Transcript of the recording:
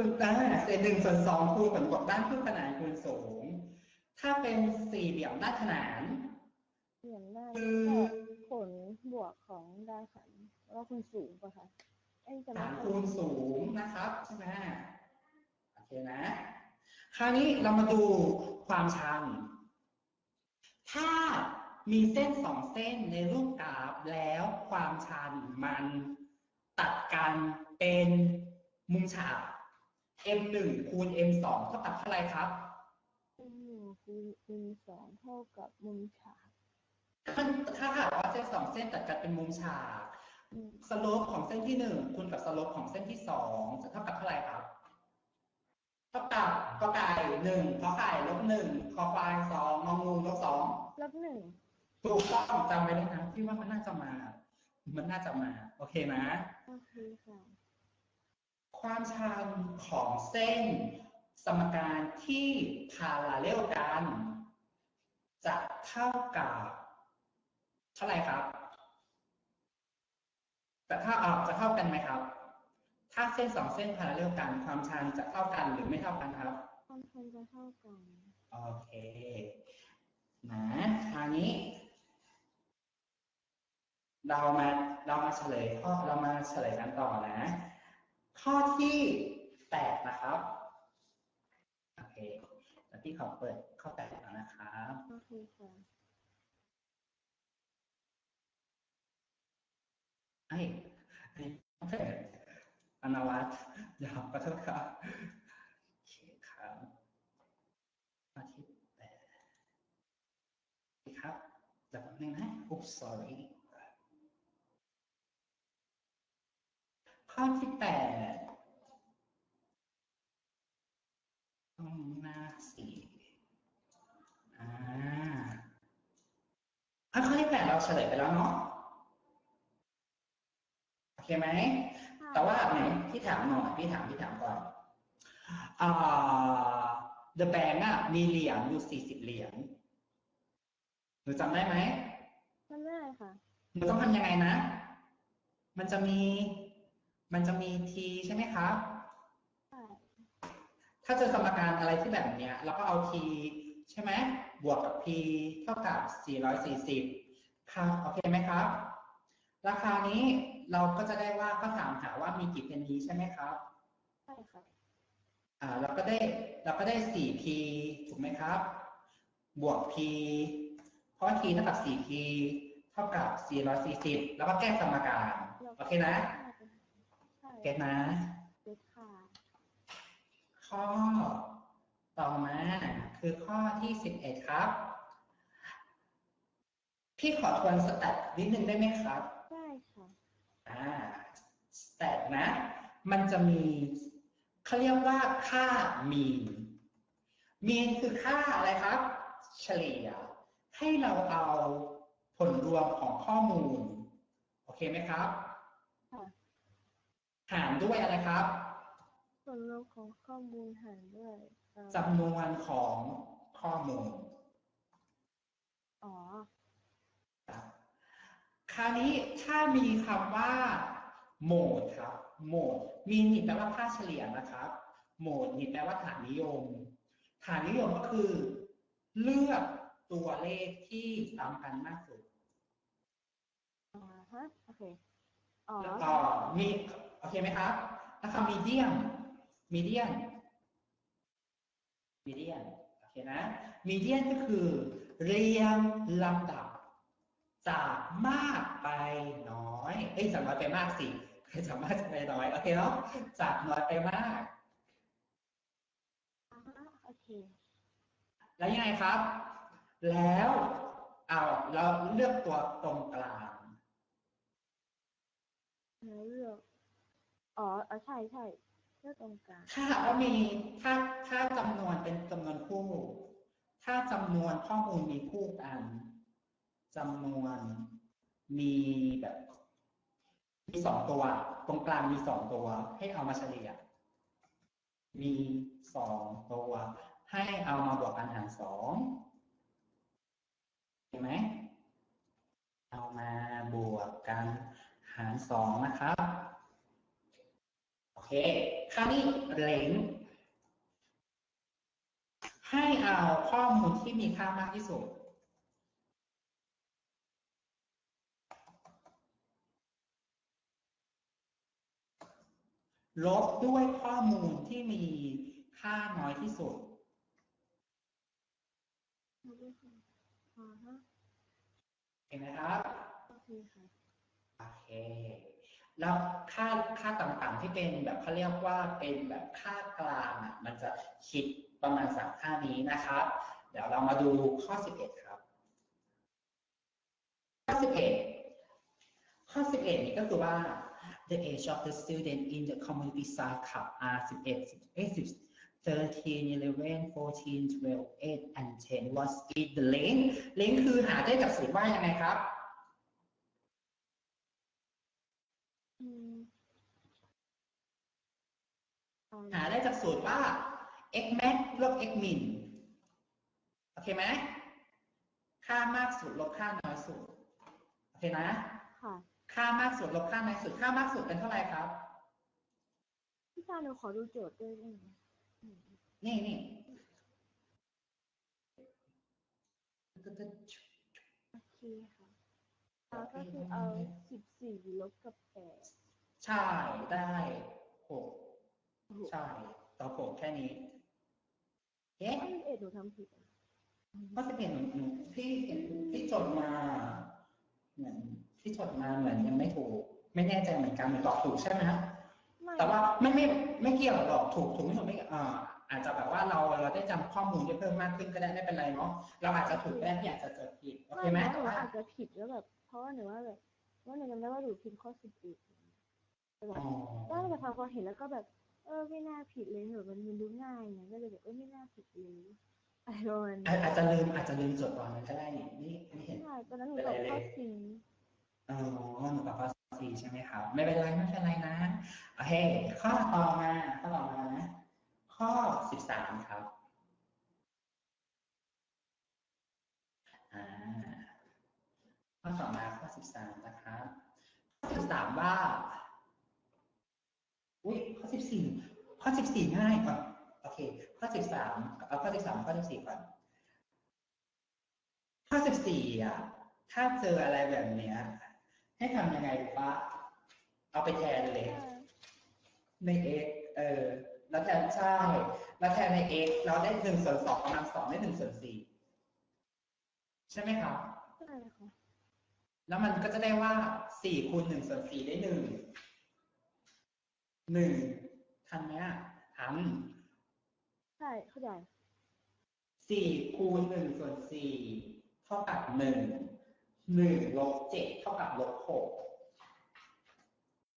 คืออ่าเศษหนึ่งส่วนสองคูณผลบวกด้านคู่ขนานคูณสูง ถ้าเป็นสี่เหลี่ยมด้านขนาน เหลี่ยมหน้าคือก็ผลบวกของด้านขันแล้วคูณสูงปะคะเอ้ยจะไม่ฐานค่อยคูณสูงนะครับใช่ไหมโอเคนะ คราวนี้เรามาดูความชัน ถ้ามีเส้นสองเส้นในรูปกราฟแล้วความชันมันตัดกันเป็นมุมฉาก m 1คูณ m 2เท่ากับเท่าไหร่ครับมุมหนึ่งคูณมุมสองเท่ากับมุมฉากถ้าหากว่าเส้นสองเส้นตัดกันเป็นมุมฉากอืมสโลปของเส้นที่หนึ่งคูณกับสโลปของเส้นที่สองจะเท่ากับเท่าไหร่ครับเท่ากับกอไก่หนึ่งขอไข่ลบหนึ่งคอควายสองงองูลบสองลบหนึ่งถูกต้องจำไว้เลยนะที่ว่ามันน่าจะมา มันน่าจะมา โอเคนะโอเคค่ะ ความชันของเส้นสมการที่พาราเลลกัน จะเท่ากับเท่าไหร่ครับ จะเท่าอ่าจะเท่ากันไหมครับ ถ้าเส้นสองเส้นพาราเลลกันความชันจะเท่ากันหรือไม่เท่ากันครับ ความชันจะเท่ากัน โอเค นะคราวนี้ เรามาเรามาเฉลยข้อเรามาเฉลยกันต่อนะ ข้อที่แปดนะครับโอเคแล้วพี่ขอเปิดข้อแปดแล้วนะครับโอเคค่ะไอ้ข้อแปดอนวัตอย่าขอโทษครับโอเคครับข้อที่แปดครับเดี๋ยวแป๊บนึงนะ oops sorry ข้อที่แปดตรงหน้าสี่อ่า อะข้อที่แปดเราเฉลยไปแล้วเนาะโอเคไหม แต่ว่าไหนพี่ถามหน่อยพี่ถามพี่ถามก่อนอ่า The Bank อะมีเหรียญอยู่สี่สิบเหรียญหนูจำได้ไหมทำได้ค่ะหนูต้องทำยังไงนะ มันจะมี มันจะมีทีใช่ไหมครับใช่ถ้าเจอสมการอะไรที่แบบเนี้ยเราก็เอา t ใช่ไหมบวกกับ p เท่ากับ 440ครับโอเคไหมครับ ราคานี้เราก็จะได้ว่าเขาถามหาว่ามีกี่เพนนีใช่ไหมครับใช่ค่ะอ่าเราก็ได้เราก็ได้ 4p ถูกไหมครับ บวก p เพราะ t เท่ากับ 4p เท่ากับ 440 แล้วก็แก้สมการโอเคนะใช่เก็ตนะเก็ตค่ะข้อ ต่อมาคือข้อที่ 11 ครับ พี่ขอทวนสแตทนิดนึงได้ไหมครับได้ค่ะอ่าสแตทนะ มันจะมีเขาเรียกว่าค่ามีนมีนคือค่าอะไรครับ เฉลี่ย ให้เราเอาผลรวมของข้อมูล โอเคไหมครับค่ะหารด้วยอะไรครับส่วนรวมของข้อมูลหารด้วยเอ่อ จำนวนของข้อมูลอ๋อครับคราวนี้ถ้ามีคำว่า โหมดครับ โหมด มีนี่แปลว่าค่าเฉลี่ยนะครับ โหมดนี่แปลว่าฐานนิยม ฐานนิยมก็คือ เลือกตัวเลขที่ซ้ำกันมากสุดอ่าฮะโอเคอ๋อแล้วก็มีโอเคไหมครับแล้วคำมีเดียมมีเดียน มีเดียนโอเคนะมีเดียนก็คือ เรียงลำดับ จากมากไปน้อยเอ้ยจากน้อยไปมากสิจากมากไปน้อยโอเคเนาะจากน้อยไปมากอ่าฮะโอเคแล้วยังไงครับ แล้วเอาเราเลือกตัวตรงกลางแล้วเลือกอ๋อเออใช่ใช่เลือ กตรงกลางถ้าว่ามีถ้าถ้าจำนวนเป็นจำนวนคู่ ถ้าจำนวนข้อมูลมีคู่กันจำนวนมีแบบมีสองตัว ตรงกลางมีสองตัว ให้เอามาเฉลี่ย มีสองตัว ให้เอามาบวกกันหารสองเห็นไหมเอามาบวกกันหารสองนะครับ เคเค คราวนี้เล้งให้เอาข้อมูลที่มีค่ามากที่สุด ลบด้วยข้อมูลที่มีค่าน้อยที่สุดอ่าฮะเห็นไหมครับ โอเคค่ะโอเค แล้วค่าค่าต่างๆที่เป็นแบบเขาเรียกว่าเป็นแบบค่ากลางอะมันจะคิดประมาณสามค่านี้นะครับ เดี๋ยวเรามาดูข้อ 11 ครับ ข้อ 11 ข้อ 11 นี่ก็คือว่า the age of the student in the community science club are 11 11 13 11 14 12 8 and 10 what is the length length คือหาได้จากสูตรว่ายังไงครับ อืมอ่า หาได้จากสูตรว่า x max ลบ x min โอเคไหม ค่ามากสุดลบค่าน้อยสุด โอเคนะ ค่ะค่ามากสุดลบค่าน้อยสุด ค่ามากสุดเป็นเท่าไหร่ครับ พี่ชายหนูขอดูโจทย์ด้วยได้ไหมอืมนี่นี่โอเคค่ะ แล้วก็คือเอาสิบสี่ลบกับแปดใช่ได้หกโอ้โหใช่ต่อหกแค่นี้เอ๊ะไอ้เอ็ดหนูทำผิดอะข้อสิบเอ็ดหนูหนูที่ที่จดมาเหมือนที่จดมาเหมือนยังไม่ถูก ไม่แน่ใจเหมือนกันเหมือนตอบถูกใช่ไหมฮะไม่แต่ว่าไม่ไม่ไม่เกี่ยวหรอกถูกถูกไม่ถูกไม่อ่าอาจจะแบบว่าเราเราได้จำข้อมูลได้เพิ่มมากขึ้นก็ได้ไม่เป็นไรเนาะเราอาจจะถูกก็ได้ที่อาจจะเจอผิดโอเคไหมไม่แต่หนูว่าอาจจะผิดแล้วแบบ เพราะว่าหนูว่าแบบว่าหนูจำได้ว่าหนูพิมพ์ข้อสิบเอ็ดแต่แบบอ๋อแล้วแต่พอพอเห็นแล้วก็แบบ เออไม่น่าผิดเลยแบบมันมันดูง่ายไงก็เลยแบบเออไม่น่าผิดเลยอะไรประมาณอานี้อาจจะลืมอาจจะลืมจดตอนนั้นก็ได้นี่นี่นี่เห็นใช่ตอนนั้นหนูตอบข้อสี่เออหนูกับข้อสี่ใช่ไหมครับ ไม่เป็นไรไม่เป็นไรนะโอเคข้อต่อมาข้อต่อมานะข้อสิบสามครับอ่า ข้อต่อมาข้อสิบสามนะครับข้อสิบสามว่า อุ้ยข้อสิบสี่ข้อสิบสี่ง่ายก่อนโอเค ข้อสิบสามเอาข้อสิบสามข้อสิบสี่ก่อนข้อสิบสี่อะถ้าเจออะไรแบบเนี้ย ให้ทำยังไงรู้ปะเอาไปแทนเลยใน x เออแล้วแทนใช่แล้วแทนใน x เราได้หนึ่งส่วนสองกำลังสองได้หนึ่งส่วนสี่ใช่ไหมครับใช่ค่ะ แล้วมันก็จะได้ว่าสี่คูณหนึ่งส่วนสี่ได้หนึ่งหนึ่งทันไหมอะทันใช่เข้าใจสี่คูณหนึ่งส่วนสี่เท่ากับหนึ่งหนึ่งลบเจ็ดเท่ากับลบหก